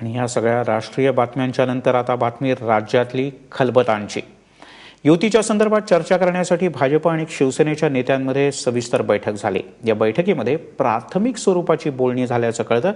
आणि ह्या सगळ्या राष्ट्रीय बातम्यांच्या नंतर आता बातमी राज्यातली खलबतांची. युतीच्या संदर्भात चर्चा करण्यासाठी भाजप आणि शिवसेनेच्या नेत्यांमध्ये सविस्तर बैठक झाली. या बैठकीमध्ये प्राथमिक स्वरूपाची बोलणी झाल्याचं कळतं.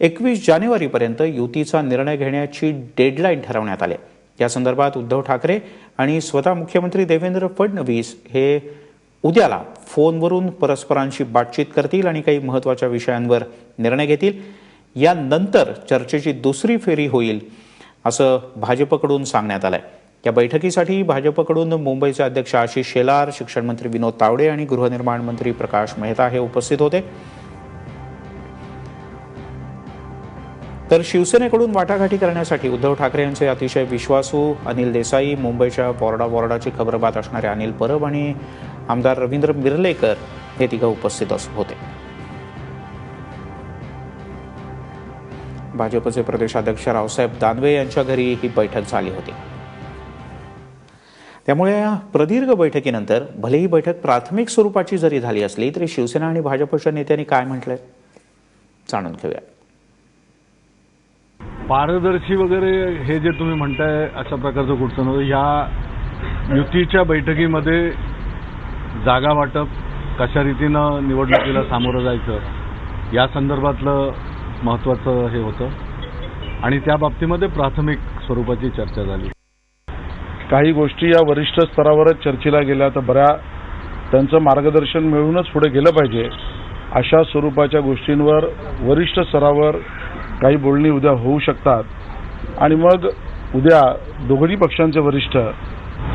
एकवीस जानेवारीपर्यंत युतीचा निर्णय घेण्याची डेडलाईन ठरवण्यात आली. या संदर्भात उद्धव ठाकरे आणि स्वतः मुख्यमंत्री देवेंद्र फडणवीस हे उद्याला फोनवरून परस्परांशी बातचीत करतील आणि काही महत्त्वाच्या विषयांवर निर्णय घेतील. यानंतर चर्चेची दुसरी फेरी होईल असं भाजपकडून सांगण्यात आलंय. या बैठकीसाठी भाजपकडून मुंबईचे अध्यक्ष आशिष शेलार शिक्षण मंत्री विनोद तावडे आणि गृहनिर्माण मंत्री प्रकाश मेहता हे उपस्थित होते. तर शिवसेनेकडून वाटाघाटी करण्यासाठी उद्धव ठाकरे यांचे अतिशय विश्वासू अनिल देसाई मुंबईच्या वॉर्डा वॉर्डाची खबरबात असणारे अनिल परब आणि आमदार रवींद्र मिरलेकर हे तिघं उपस्थित अस- होते. भाजपचे प्रदेशाध्यक्ष रावसाहेब दानवे यांच्या घरी ही बैठक झाली होती. त्यामुळे या प्रदीर्घ बैठकीनंतर भले ही बैठक प्राथमिक स्वरूपाची जरी झाली असली तरी शिवसेना आणि भाजपच्या नेत्यांनी काय म्हटलंय? जाणून घेऊया. पारदर्शी वगैरे हे जे तुम्ही म्हणताय अशा प्रकारचं कुठचं नव्हतं या युतीच्या बैठकीमध्ये जागा वाटप कशा रीतीनं निवडणुकीला सामोरं जायचं या संदर्भातलं महत्त्वाचं हे होतं. आणि त्या बाबतीमध्ये प्राथमिक स्वरूपाची चर्चा झाली. काही गोष्टी या वरिष्ठ स्तरावरच चर्चेला गेल्या तर बऱ्या त्यांचं मार्गदर्शन मिळूनच पुढे गेलं पाहिजे. अशा स्वरूपाच्या गोष्टींवर वरिष्ठ स्तरावर काही बोलणी उद्या होऊ शकतात. आणि मग उद्या दोघडी पक्षांचे वरिष्ठ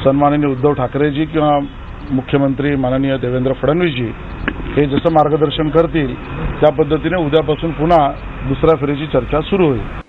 सन्माननीय उद्धव ठाकरेजी किंवा मुख्यमंत्री माननीय देवेंद्र फडणवीसजी हे जसं मार्गदर्शन करतील त्या पद्धतीने उद्यापासून पुन्हा दुसऱ्या फेरीची चर्चा सुरू होईल.